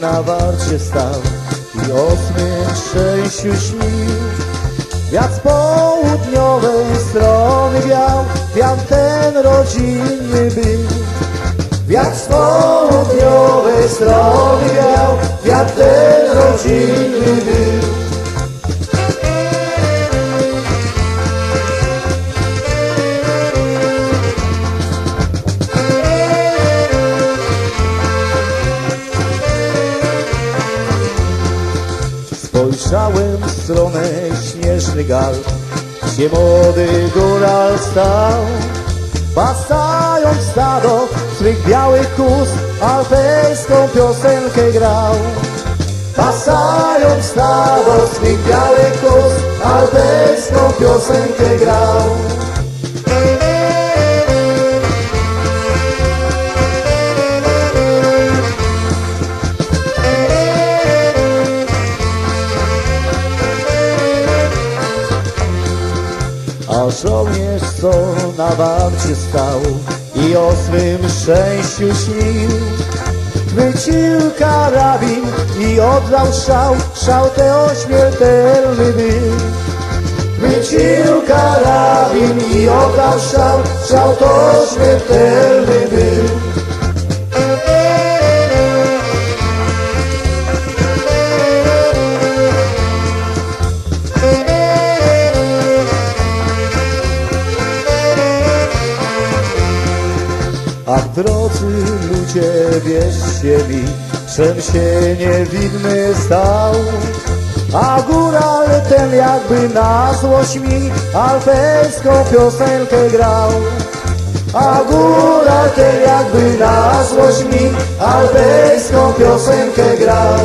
na warcie stał i o swym szczęściu śnił. Wiatr z południowej strony wiał, wiatr ten rodzinny był. Wiatr z południowej strony wiał, wiatr Spojrzałem w stronę śnieżnych Alp, gdzie młody góral stał. Pasając stado swych białych kus, alpejską piosenkę grał. Pasając stado swych białych kus, alpejską piosenkę grał. A żołnierz, co na warcie stał i o swym szczęściu śnił, chwycił karabin i oddał szał, szał te ośmiertelny był. Chwycił karabin i oddał szał, szał to śmiertelny A drodzy ludzie, wierzcie mi, czym się niewinny stał. A góral ten jakby na złość mi alpejską piosenkę grał. A góral ten jakby na złość mi alpejską piosenkę grał.